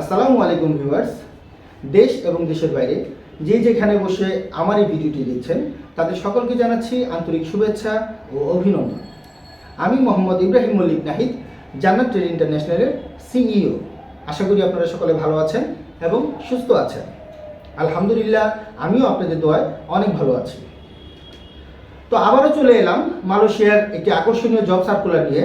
আসসালামু আলাইকুম ভিউয়ার্স। দেশ এবং দেশের বাইরে যে যেখানে বসে আমার এই ভিডিওটি দেখছেন, তাদের সকলকে জানাচ্ছি আন্তরিক শুভেচ্ছা ও অভিনন্দন। আমি মোহাম্মদ ইব্রাহিম মল্লিক নাহিদ, জান্নাত ট্রেড ইন্টারন্যাশনালের সিইও। আশা করি আপনারা সকলে ভালো আছেন এবং সুস্থ আছেন। আলহামদুলিল্লাহ, আমিও আপনাদের দোয়ায় অনেক ভালো আছি। তো আবারও চলে এলাম মালয়েশিয়ার একটি আকর্ষণীয় জব সার্কুলার নিয়ে।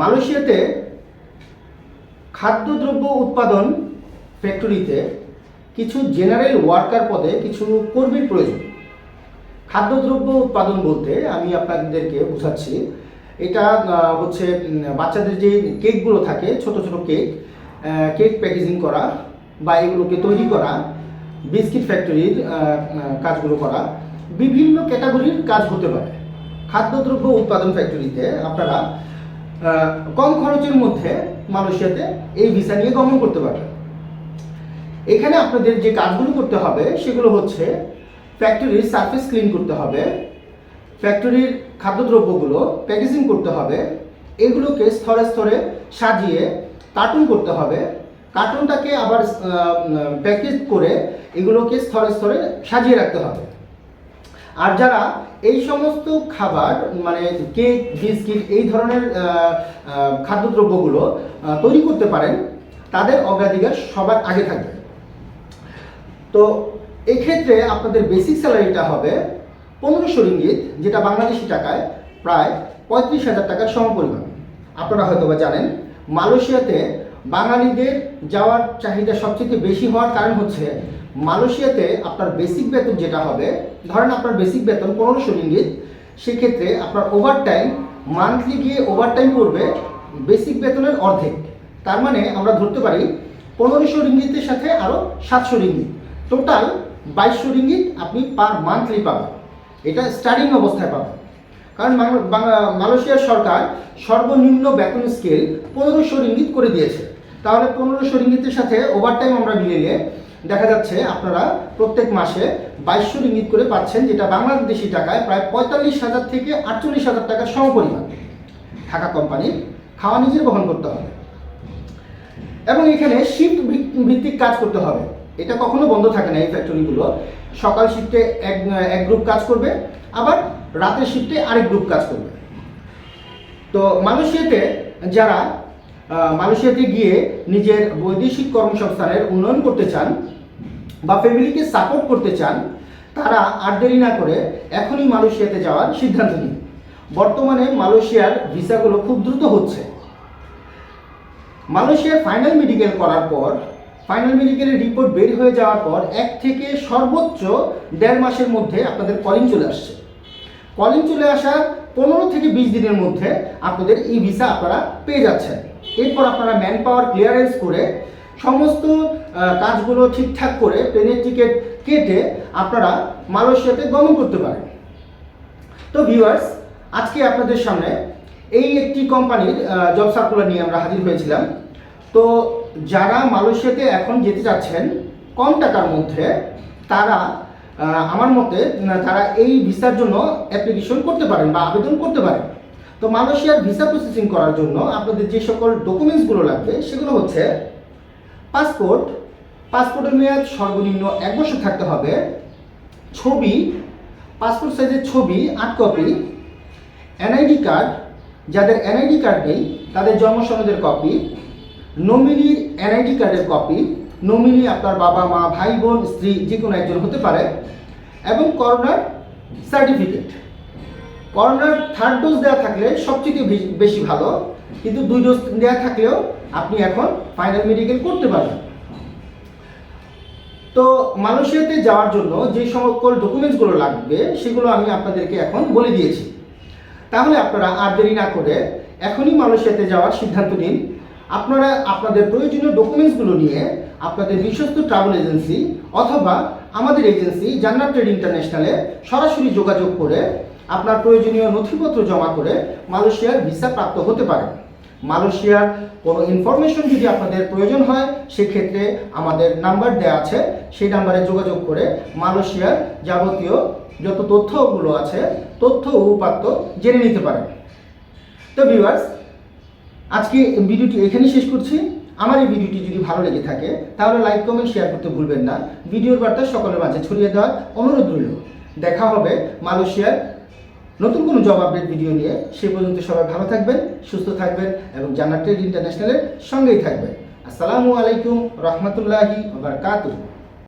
মালয়েশিয়াতে খাদ্যদ্রব্য উৎপাদন ফ্যাক্টরিতে কিছু জেনারেল ওয়ার্কার পদে কিছু কর্মীর প্রয়োজন। খাদ্যদ্রব্য উৎপাদন বলতে আমি আপনাদেরকে বোঝাচ্ছি, এটা হচ্ছে বাচ্চাদের যে কেকগুলো থাকে, ছোট ছোট কেক কেক প্যাকেজিং করা বা এগুলোকে তৈরি করা, বিস্কিট ফ্যাক্টরির কাজগুলো করা, বিভিন্ন ক্যাটাগরির কাজ হতে পারে। খাদ্যদ্রব্য উৎপাদন ফ্যাক্টরিতে আপনারা কম খরচের মধ্যে মালয়েশিয়াতে এই ভিসা নিয়ে গমন করতে পারবেন এখানে আপনাদের যে কাজগুলো করতে হবে, সেগুলো হচ্ছে ফ্যাক্টরির সার্ফেস ক্লিন করতে হবে ফ্যাক্টরির খাদ্যদ্রব্যগুলো প্যাকেজিং করতে হবে, এগুলোকে স্তরে স্তরে সাজিয়ে কার্টুন করতে হবে। কার্টুনটাকে আবার প্যাকেজ করে এগুলোকে স্তরে স্তরে সাজিয়ে রাখতে হবে। আর যারা এই সমস্ত খাবার মানে কেক, বিস্কিট এই ধরনের খাদ্যদ্রব্যগুলো তৈরি করতে পারেন, তাদের অগ্রাধিকার সবার আগে থাকবে। তো এক্ষেত্রে আপনাদের বেসিক স্যালারিটা হবে পনেরোশো রিঙ্গিত, যেটা বাংলাদেশি টাকায় প্রায় পঁয়ত্রিশ হাজার টাকার সমপরিমাণ। আপনারা হয়তো বা জানেন, মালয়েশিয়াতে বাঙালিদের যাওয়ার চাহিদা সবচেয়ে বেশি হওয়ার কারণ হচ্ছে মালয়েশিয়াতে আপনার বেসিক বেতন যেটা হবে, ধরেন আপনার বেসিক বেতন পনেরোশো রিঙ্গিত সেক্ষেত্রে আপনার ওভার টাইম মান্থলি গিয়ে ওভার টাইম বেসিক বেতনের অর্ধেক। তার মানে আমরা ধরতে পারি পনেরোশো রিঙ্গিতের সাথে আরও সাতশো রিঙ্গিত টোটাল বাইশশো রিঙ্গিত আপনি পার মান্থলি পাবেন। এটা স্টার্টিং অবস্থায় পাবেন। কারণ মালয়েশিয়ার সরকার সর্বনিম্ন বেতন স্কেল পনেরোশো রিঙ্গিত করে দিয়েছে। তাহলে পনেরোশো রিঙ্গিতের সাথে ওভারটাইম আমরা মিলিয়ে দেখা যাচ্ছে আপনারা প্রত্যেক মাসে বাইশশো রিঙ্গিত করে পাচ্ছেন, যেটা বাংলাদেশি টাকায় প্রায় পঁয়তাল্লিশ হাজার থেকে আটচল্লিশ হাজার টাকার সমপরিমাণ। থাকা কোম্পানির খাওয়া নিজের বহন করতে হবে। এবং এখানে শিফট ভিত্তিক কাজ করতে হবে। এটা কখনো বন্ধ থাকে না এই ফ্যাক্টরিগুলো সকাল শিফটে এক এক গ্রুপ কাজ করবে, আবার রাতের শিফটে আরেক গ্রুপ কাজ করবে। তো মানুষ মালয়েশিয়াতে যারা মালয়েশিয়াতে গিয়ে নিজের বৈদেশিক কর্মসংস্থানের উন্নয়ন করতে চান বা ফ্যামিলিকে সাপোর্ট করতে চান, তারা আর দেরি না করে এখনই মালয়েশিয়াতে যাওয়ার সিদ্ধান্ত নিন। বর্তমানে মালয়েশিয়ার ভিসাগুলো খুব দ্রুত হচ্ছে। মালয়েশিয়ার ফাইনাল মেডিকেল করার পর ফাইনাল মেডিকেলের রিপোর্ট বের হয়ে যাওয়ার পর এক থেকে সর্বোচ্চ দেড় মাসের মধ্যে আপনাদের কলিং চলে আসছে। কলিং চলে আসার পনেরো থেকে বিশ দিনের মধ্যে আপনাদের এই ভিসা আপনারা পেয়ে যাচ্ছেন। এরপর আপনারা ম্যান পাওয়ার ক্লিয়ারেন্স করে সমস্ত কাজগুলো ঠিকঠাক করে প্লেনের টিকিট কেটে আপনারা মালয়েশিয়াতে গমন করতে পারেন। তো ভিউয়ার্স আজকে আপনাদের সামনে এই একটি কোম্পানির জব সার্কুলার নিয়ে আমরা হাজির হয়েছিলাম। তো যারা মালয়েশিয়াতে এখন যেতে চাচ্ছেন, কম টাকার মধ্যে তারা আমার মতে তারা এই ভিসার জন্য অ্যাপ্লিকেশন করতে পারেন বা আবেদন করতে পারেন। তো মালয়েশিয়ার ভিসা প্রসেসিং করার জন্য আপনাদের যে সকল ডকুমেন্টসগুলো লাগবে, সেগুলো হচ্ছে পাসপোর্ট পাসপোর্টের মেয়াদ সর্বনিম্ন এক বছর থাকতে হবে, ছবি পাসপোর্ট সাইজের ছবি আট কপি এনআইডি কার্ড যাদের এনআইডি কার্ড নেই, তাদের জন্ম সনদের কপি নমিনির এনআইডি কার্ডের কপি নমিনি আপনার বাবা, মা, ভাই, বোন, স্ত্রী যে কোনো একজন হতে পারে, এবং করোনার সার্টিফিকেট করোনার থার্ড ডোজ দেওয়া থাকলে সবচেয়ে বেশি- ভালো। কিন্তু দুই ডোজ দেওয়া থাকলেও আপনি এখন ফাইনাল মেডিকেল করতে পারবেন। তো মালয়েশিয়াতে যাওয়ার জন্য যে সকল ডকুমেন্টসগুলো লাগবে, সেগুলো আমি আপনাদেরকে এখন বলে দিয়েছি। তাহলে আপনারা আর দেরি না করে এখনই মালয়েশিয়াতে যাওয়ার সিদ্ধান্ত নিন। আপনারা আপনাদের প্রয়োজনীয় ডকুমেন্টসগুলো নিয়ে আপনাদের বিশ্বস্ত ট্রাভেল এজেন্সি অথবা আমাদের এজেন্সি জান্নাত ট্রেড ইন্টারন্যাশনালে সরাসরি যোগাযোগ করে আপনার প্রয়োজনীয় নথিপত্র জমা করে মালয়েশিয়ার ভিসা প্রাপ্ত হতে পারেন মালয়েশিয়ার কোনো ইনফরমেশন যদি আপনাদের প্রয়োজন হয়, সেক্ষেত্রে আমাদের নাম্বার দেওয়া আছে। সেই নাম্বারে যোগাযোগ করে মালয়েশিয়ার যাবতীয় যত তথ্যগুলো আছে, তথ্য উপাত্ত জেনে নিতে পারেন। তো ভিউয়ার্স আজকে ভিডিওটি এখানেই শেষ করছি। আমার এই ভিডিওটি যদি ভালো লেগে থাকে, তাহলে লাইক কমেন্ট শেয়ার করতে ভুলবেন না। ভিডিওর বার্তা সকলের মাঝে ছড়িয়ে দেওয়ার অনুরোধ রইল। দেখা হবে মালয়েশিয়ার নতুন কোনো জব আপডেট ভিডিও নিয়ে সে পর্যন্ত সবাই ভালো থাকবেন, সুস্থ থাকবেন এবং জান্নাত ট্রেড ইন্টারন্যাশনালের সঙ্গেই থাকবেন। আসসালামু আলাইকুম রহমতুল্লাহি বারকাতুহ।